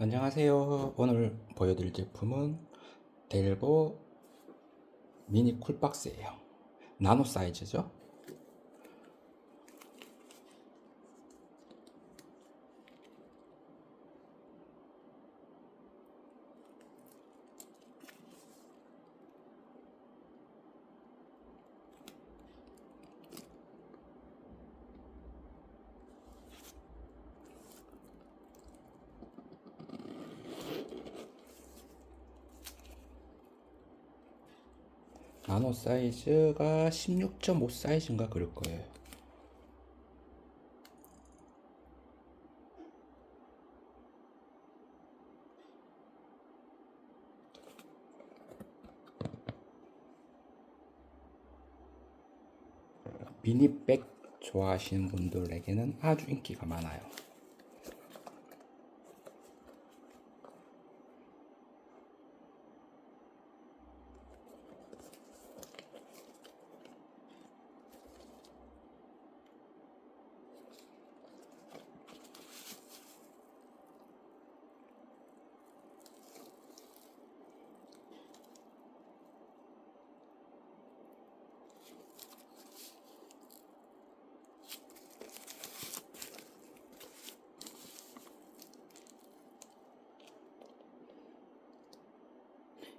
안녕하세요. 오늘 보여드릴 제품은 델보 미니 쿨박스예요. 나노 사이즈죠. 나노 사이즈가 16.5 사이즈인가 그럴 거예요. 미니백 좋아하시는 분들에게는 아주 인기가 많아요.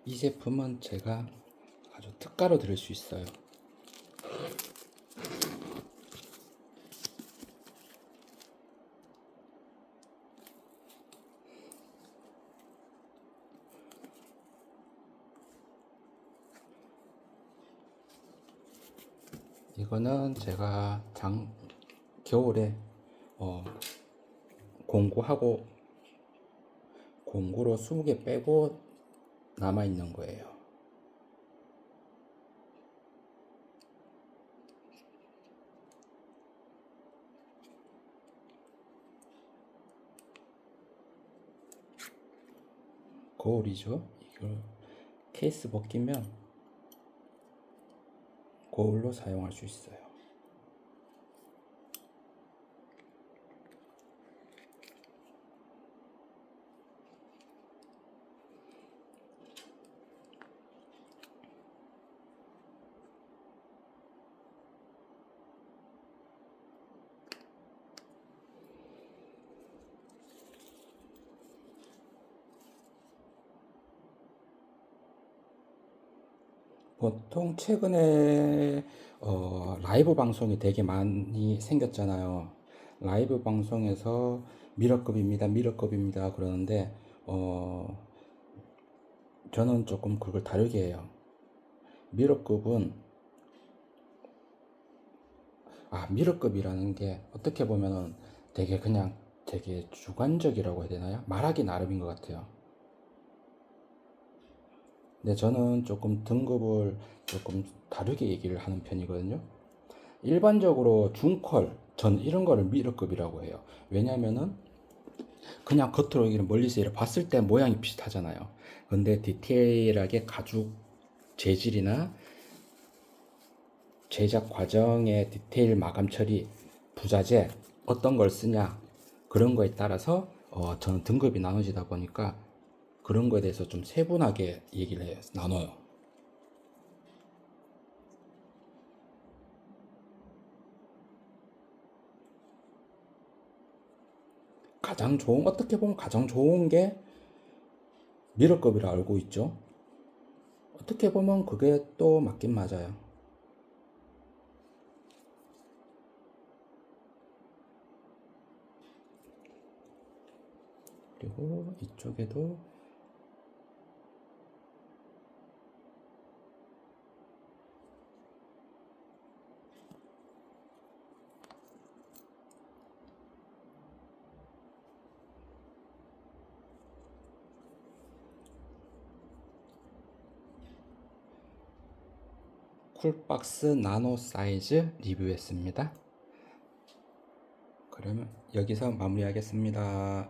이 제품은 제가 아주 특가로 드릴 수 있어요. 이거는 제가 장 겨울에 어, 공구하고 공구로 20개 빼고 남아 있는 거예요. 거울이죠. 이걸 케이스 벗기면 거울로 사용할 수 있어요. 보통 최근에 어, 라이브 방송이 되게 많이 생겼잖아요. 라이브 방송에서 미러급입니다, 미러급입니다 그러는데 어, 저는 조금 그걸 다르게 해요. 미러급은 아 미러급이라는 게 어떻게 보면은 되게 그냥 되게 주관적이라고 해야 되나요? 말하기 나름인 것 같아요. 근데 저는 조금 등급을 조금 다르게 얘기를 하는 편이거든요. 일반적으로 중퀄, 전 이런 거를 미러급이라고 해요. 왜냐면은 그냥 겉으로 이렇게 멀리서 이렇게 봤을 때 모양이 비슷하잖아요. 근데 디테일하게 가죽 재질이나 제작 과정의 디테일 마감 처리, 부자재 어떤 걸 쓰냐 그런 거에 따라서 어, 저는 등급이 나눠지다 보니까 그런 거에 대해서 좀 세분하게 얘기를 해요. 나눠요. 가장 좋은 어떻게 보면 가장 좋은 게 미러급이라 알고 있죠. 어떻게 보면 그게 또 맞긴 맞아요. 그리고 이쪽에도 쿨박스 나노 사이즈 리뷰했습니다. 그러면 여기서 마무리하겠습니다.